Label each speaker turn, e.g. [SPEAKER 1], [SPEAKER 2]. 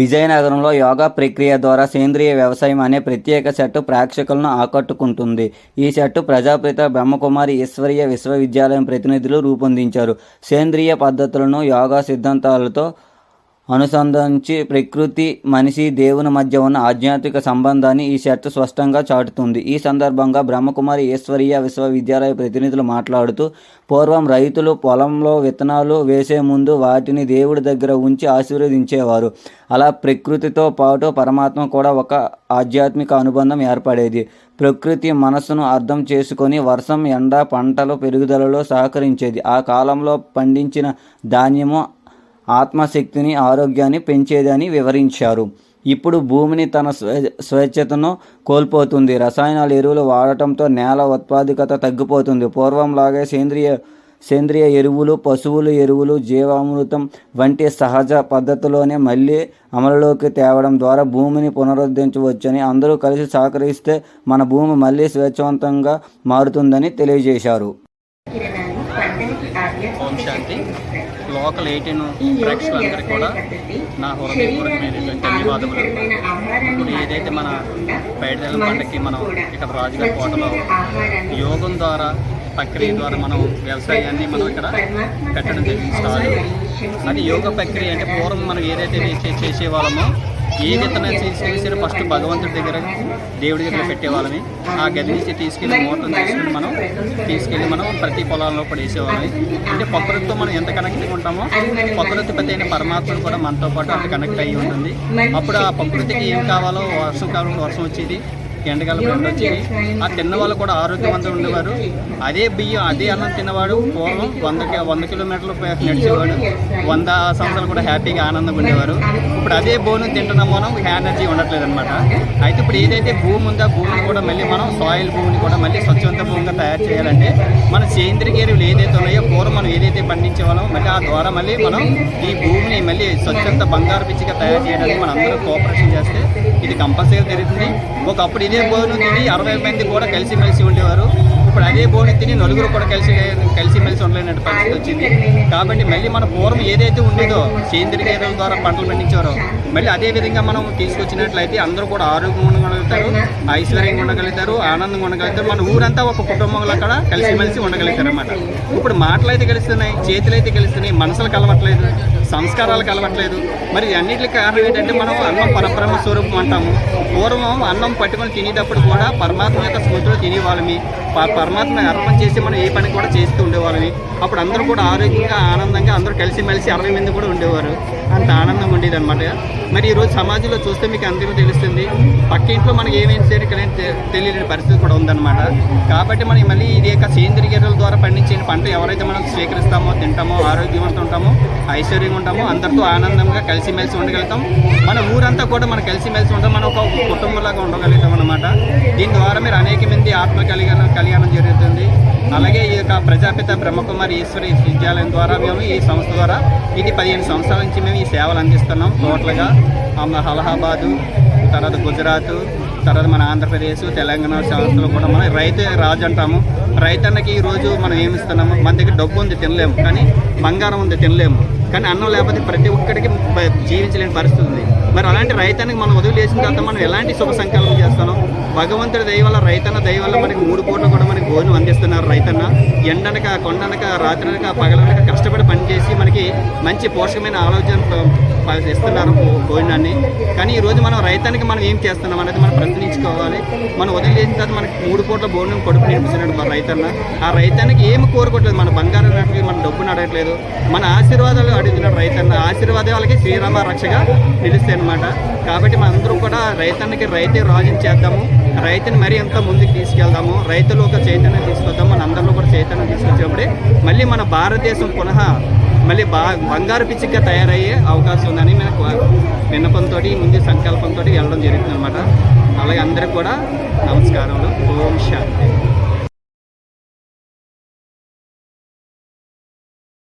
[SPEAKER 1] విజయనగరంలో యోగా ప్రక్రియ ద్వారా సేంద్రియ వ్యవసాయం అనే ప్రత్యేక సెట్ ప్రేక్షకులను ఆకట్టుకుంటుంది. ఈ సెట్ ప్రజాపిత బ్రహ్మకుమారి ఈశ్వరీయ విశ్వవిద్యాలయం ప్రతినిధులు రూపొందించారు. సేంద్రియ పద్ధతులను యోగా సిద్ధాంతాలతో అనుసంధానించి ప్రకృతి మనిషి దేవుని మధ్య ఉన్న ఆధ్యాత్మిక సంబంధాన్ని ఈ సెట్ స్పష్టంగా చాటుతుంది. ఈ సందర్భంగా బ్రహ్మకుమారి ఈశ్వరీయ విశ్వవిద్యాలయ ప్రతినిధులు మాట్లాడుతూ పూర్వం రైతులు పొలంలో విత్తనాలు వేసే ముందు వాటిని దేవుడి దగ్గర ఉంచి ఆశీర్వదించేవారు. అలా ప్రకృతితో పాటు పరమాత్మ కూడా ఒక ఆధ్యాత్మిక అనుబంధం ఏర్పడేది. ప్రకృతి మనస్సును అర్థం చేసుకొని వర్షం ఎండ పంటల పెరుగుదలలో సహకరించేది. ఆ కాలంలో పండించిన ధాన్యము ఆత్మశక్తిని ఆరోగ్యాన్ని పెంచేదని వివరించారు. ఇప్పుడు భూమిని తన స్వే స్వేచ్ఛతను కోల్పోతుంది. రసాయనాల ఎరువులు వాడటంతో నేల ఉత్పాదకత తగ్గిపోతుంది. పూర్వంలాగే సేంద్రియ సేంద్రియ ఎరువులు పశువుల ఎరువులు జీవామృతం వంటి సహజ పద్ధతిలోనే మళ్ళీ అమలులోకి తేవడం ద్వారా భూమిని పునరుద్ధరించవచ్చని అందరూ కలిసి సహకరిస్తే మన భూమి మళ్ళీ స్వేచ్ఛవంతంగా మారుతుందని తెలియజేశారు.
[SPEAKER 2] లోకల్ ఎయిటీన్ ప్రేక్షకులందరికీ కూడా నా హృదయపూర్వకమైనటువంటి ధన్యవాదములు. ఇప్పుడు ఏదైతే మన పైడిదల పంటకి మనం ఇక్కడ రాజుగారి కోటలో యోగం ద్వారా ప్రక్రియ ద్వారా మనం వ్యవసాయాన్ని మనం ఇక్కడ పెట్టడం జరిగింది. అది యోగ ప్రక్రియ అంటే పూర్వం మనం ఏదైతే చేసే చేసేవాళ్ళమో ఏ విత్తనం తీసుకెళ్ళి ఫస్ట్ భగవంతుడి దగ్గర దేవుడి దగ్గర పెట్టేవాళ్ళని ఆ గది నుంచి తీసుకెళ్ళి మోటార్ తీసుకుని మనం తీసుకెళ్ళి మనం ప్రతి పొలాల్లో కూడా వేసేవాళ్ళని అంటే ప్రకృతితో మనం ఎంత కనెక్ట్ ఉంటామో ప్రకృతి ప్రతి అయిన పరమాత్మను కూడా మనతో పాటు అంత కనెక్ట్ అయ్యి ఉంటుంది. అప్పుడు ఆ ప్రకృతికి ఏం కావాలో వర్షం కాలంలో వర్షం వచ్చేది. ఎండకాలం ఎండ వచ్చేది ఆ తిన్న వాళ్ళు కూడా ఆరోగ్యవంతులు ఉండేవారు. అదే బియ్యం అదే అన్నం తిన్నవాడు పూర్వం వంద కి- వంద కిలోమీటర్లు నడిచేవాడు. వంద సంవత్సరాలు కూడా హ్యాపీగా ఆనందంగా ఉండేవారు. ఇప్పుడు అదే భూమిని తింటున్న మనం ఎనర్జీ ఉండట్లేదు అనమాట అయితే ఇప్పుడు ఏదైతే భూమి ఉందో భూమిని కూడా మళ్ళీ మనం సాయిల్ భూమిని కూడా మళ్ళీ స్వచ్ఛవంత భూమిగా తయారు చేయాలంటే మన సేంద్రియ ఎరువులు ఏదైతే ఉన్నాయో పూర్వం మనం ఏదైతే పండించే వాళ్ళం మళ్ళీ ఆ ద్వారా మళ్ళీ మనం ఈ భూమిని మళ్ళీ స్వచ్ఛంత బంగారు పిచ్చిగా తయారు చేయడానికి మనం అందరూ కోఆపరేషన్ చేస్తే ఇది కంపల్సరీ జరుగుతుంది. ఒకప్పుడు ఇదే భోజనం తిని అరవై మంది కూడా కలిసిమెలిసి ఉండేవారు. ఇప్పుడు అదే భోజనం తిని నలుగురు కూడా కలిసి కలిసిమెలిసి ఉండలేనట్టు పరిస్థితి వచ్చింది. కాబట్టి మళ్ళీ మన పూర్వం ఏదైతే ఉండేదో సేంద్రియ ఎరువుల ద్వారా పంటలు పండించారో మళ్ళీ అదే విధంగా మనం తీసుకొచ్చినట్లయితే అందరూ కూడా ఆరోగ్యంగా ఉండగలుగుతారు ఐశ్వర్యంగా ఉండగలుగుతారు ఆనందంగా ఉండగలుగుతారు. మన ఊరంతా ఒక కుటుంబంలో కూడా కలిసిమెలిసి ఉండగలుగుతారు అన్నమాట ఇప్పుడు మాటలు అయితే కలుస్తున్నాయి చేతులు అయితే కలుస్తున్నాయి మనసులు కలవట్లేదు సంస్కారాలు కలవట్లేదు మరి అన్నిటికి కారణం ఏంటంటే మనం అన్నం పరబ్రహ్మ స్వరూపం అంటాము. పూర్వం అన్నం పట్టుకొని తినేటప్పుడు కూడా పరమాత్మ యొక్క స్మృతిలో తినేవాళ్ళమి. పరమాత్మ అర్పణ చేసి మనం ఏ పని కూడా చేస్తూ ఉండేవాళ్ళమి. అప్పుడు అందరూ కూడా ఆరోగ్యంగా ఆనందంగా అందరూ కలిసిమెలిసి అరవై మంది కూడా ఉండేవారు. అంత ఆనందం ఉండేది అనమాట మరి ఈరోజు సమాజంలో చూస్తే మీకు అందరూ తెలుస్తుంది పక్క ఇంట్లో మనకి ఏమేమి సరే ఇక్కడ తెలియని పరిస్థితి కూడా ఉందన్నమాట. కాబట్టి మనం మళ్ళీ ఇది యొక్క సేంద్రియ ఎరువుల ద్వారా పండించిన పంట ఎవరైతే మనం స్వీకరిస్తామో తింటామో ఆరోగ్యవంతం ఉంటామో ఐశ్వర్యంగా ఉంటామో అందరితో ఆనందంగా కలిసిమెలిసి ఉండగలుగుతాం. మన ఊరంతా కూడా మనం కలిసిమెలిసి ఉంటాం మనం ఒక కుటుంబంలాగా ఉండగలుగుతాం అనమాట దీని ద్వారా మీరు అనేక ఆత్మ కళ్యాణం కళ్యాణం జరుగుతుంది. అలాగే ఈ యొక్క ప్రజాపిత బ్రహ్మకుమారి ఈశ్వరి విద్యాలయం ద్వారా మేము ఈ సంస్థ ద్వారా ఇది పదిహేను సంవత్సరాల నుంచి మేము ఈ సేవలు అందిస్తున్నాం. టోటల్గా అలహాబాదు తర్వాత గుజరాత్ తర్వాత మన ఆంధ్రప్రదేశ్ తెలంగాణ సంస్థలు కూడా మనం రైతు రాజు అంటాము. రైతన్నకి ఈరోజు మనం ఏమిస్తున్నాము మన దగ్గర డబ్బు ఉంది తినలేము. కానీ బంగారం ఉంది తినలేము. కానీ అన్నం లేకపోతే ప్రతి ఒక్కరికి జీవించలేని పరిస్థితి ఉంది. మరి అలాంటి రైతానికి మనం వదిలేసిన తర్వాత మనం ఎలాంటి శుభ సంకల్పం చేస్తాను? భగవంతుడి దయ వల్ల రైతన్న దయ వల్ల మనకి మూడు పూటలు కూడా మనకి భోజనం అందిస్తున్నారు రైతన్న. ఎండనక కొండనక రాత్రనక పగలనక కష్టపడి పనిచేసి మనకి మంచి పోషకమైన ఆలోచన ఇస్తున్నారు భో- భోజనాన్ని కానీ ఈరోజు మనం రైతానికి మనం ఏం చేస్తున్నాం అనేది మనం ప్రశ్నించుకోవాలి. మనం వదిలేసిన తర్వాత మనకి మూడు కోట్ల భోజనం కొడుకు నిర్మిస్తున్నాడు మన రైతన్న. ఆ రైతానికి ఏమి కోరుకోవట్లేదు. మన బంగారం అడగట్లేదు మన డబ్బును అడగట్లేదు. మన ఆశీర్వాదాలు అడుగుతున్నాడు రైతన్న. ఆశీర్వాదాలు వాళ్ళకి శ్రీరామ రక్షగా నిలుస్తాయి అనమాట కాబట్టి మనందరం కూడా రైతన్నకి రైతే రాజుని చేద్దాము. రైతుని మరీ ఎంత ముందుకు తీసుకెళ్దాము. రైతులు ఒక చైతన్యం తీసుకొద్దాము. మన అందరిలో కూడా చైతన్యం తీసుకొచ్చినప్పుడే మళ్ళీ మన భారతదేశం పునః మళ్ళీ బా బంగారు పిచ్చిగా తయారయ్యే అవకాశం ఉందని మనకు విన్నపంతో ముందు సంకల్పంతో వెళ్ళడం జరుగుతుంది అనమాట అలాగే అందరికీ కూడా నమస్కారములు. ఓం శాంతి.